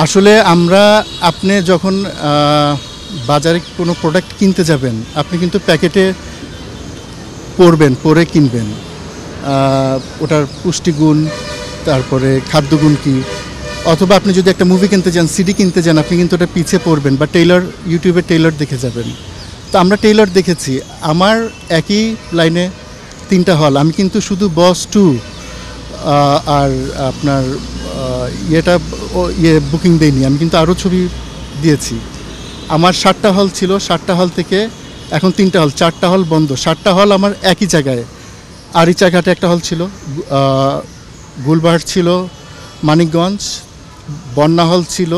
আসলে আমরা, আপনি যখন বাজারে কোনো প্রোডাক্ট কিনতে যাবেন, আপনি কিন্তু প্যাকেটে পড়বেন পরে কিনবেন। ওটার পুষ্টিগুণ, তারপরে খাদ্যগুণ কি? অথবা আপনি যদি একটা মুভি কিনতে যান সিডি কিনতে যান, আপনি কিন্তু ওটা পিছে পড়বেন বা টেইলর ইউটিউবে টেইলর দেখে যাবেন। তো আমরা টেইলর দেখেছি। আমার একই লাইনে তিনটা হল আমি কিন্তু শুধু বস টু আর আপনার ইয়েটা ইয়ে বুকিং দেইনি, আমি কিন্তু আরও ছবি দিয়েছি। আমার সাতটা হল ছিল, সাতটা হল থেকে এখন তিনটা হল, চারটা হল বন্ধ। সাতটা হল আমার একই জায়গায়। আরিচাঘাটে একটা হল ছিল গুলবাহাট ছিল, মানিকগঞ্জ, বন্যা হল ছিল,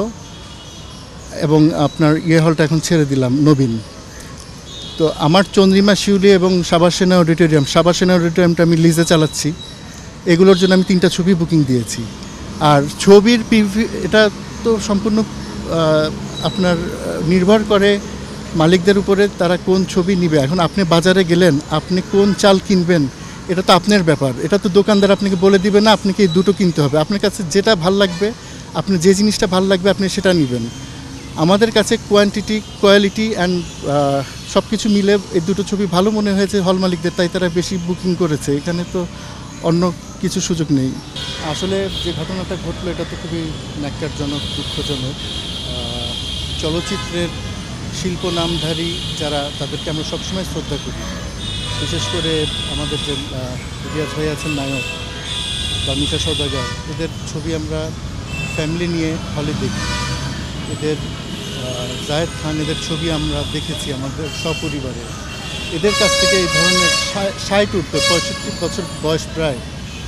এবং আপনার ইয়ে হলটা এখন ছেড়ে দিলাম, নবীন। তো আমার চন্দ্রিমা শিউলি এবং সাবাসেনা অডিটোরিয়াম সাবাসেনা অডিটোরিয়ামটা আমি লিজে চালাচ্ছি। এগুলোর জন্য আমি তিনটা ছবি বুকিং দিয়েছি। আর ছবির পিভি, এটা তো সম্পূর্ণ আপনার নির্ভর করে মালিকদের উপরে তারা কোন ছবি নিবে। এখন আপনি বাজারে গেলেন, আপনি কোন চাল কিনবেন, এটা তো আপনার ব্যাপার। এটা তো দোকানদার আপনাকে বলে দিবে না, আপনাকে এই দুটো কিনতে হবে। আপনার কাছে যেটা ভালো লাগবে, আপনি যে জিনিসটা ভালো লাগবে, আপনি সেটা নেবেন। আমাদের কাছে কোয়ান্টিটি কোয়ালিটি অ্যান্ড সব কিছু মিলে এই দুটো ছবি ভালো মনে হয়েছে হল মালিকদের, তাই তারা বেশি বুকিং করেছে। এখানে তো অন্য কিছু সুযোগ নেই। আসলে যে ঘটনাটা ঘটলো, এটা তো খুবই ন্যাক্কারজনক, দুঃখজনক। চলচ্চিত্রের শিল্প নামধারী যারা, তাদেরকে আমরা সবসময় শ্রদ্ধা করি। বিশেষ করে আমাদের যে রিয়াজ ভাই আছেন, নায়ক, বা মিশা সৌদাগর এদের ছবি আমরা ফ্যামিলি নিয়ে হলে দেখি। এদের জায়েদ খান, এদের ছবি আমরা দেখেছি আমাদের সপরিবারে। এদের কাছ থেকে এই ধরনের ষাট ঊর্ধ্ব পঁয়ষট্টি বছর বয়স প্রায়।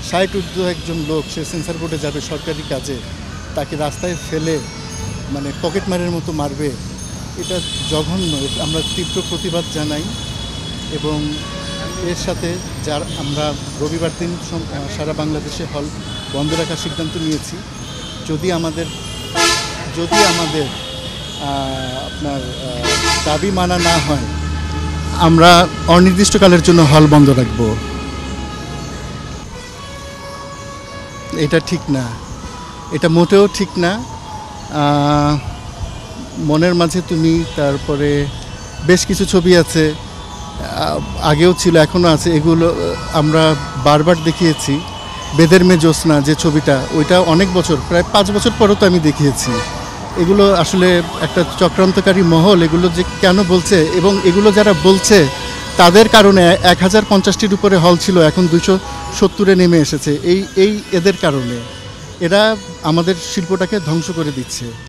ষাট ঊর্ধ্ব একজন লোক, সে সেন্সার বোর্ডে যাবে সরকারি কাজে, তাকে রাস্তায় ফেলে মানে পকেট মারের মতো মারবে, এটা জঘন্য। আমরা তীব্র প্রতিবাদ জানাই এবং এর সাথে যার, আমরা রবিবার দিন সারা বাংলাদেশে হল বন্ধ রাখার সিদ্ধান্ত নিয়েছি। যদি আমাদের যদি আমাদের আপনার দাবি মানা না হয়, আমরা অনির্দিষ্টকালের জন্য হল বন্ধ রাখব। এটা ঠিক না। এটা মোটেও ঠিক না। মনের মাঝে তুমি, তারপরে বেশ কিছু ছবি আছে আগেও ছিল এখনও আছে। এগুলো আমরা বারবার দেখিয়েছি। বেদের মে জ্যোৎস্না যে ছবিটা, ওইটা অনেক বছর, প্রায় পাঁচ বছর পরও তো আমি দেখিয়েছি। এগুলো আসলে একটা চক্রান্তকারী মহল, এগুলো যে কেন বলছে, এবং এগুলো যারা বলছে, তাদের কারণে এক হাজার পঞ্চাশটির উপরে হল ছিল, এখন দুশো সত্তরে নেমে এসেছে। এই এই এদের কারণে। এরা আমাদের শিল্পটাকে ধ্বংস করে দিচ্ছে।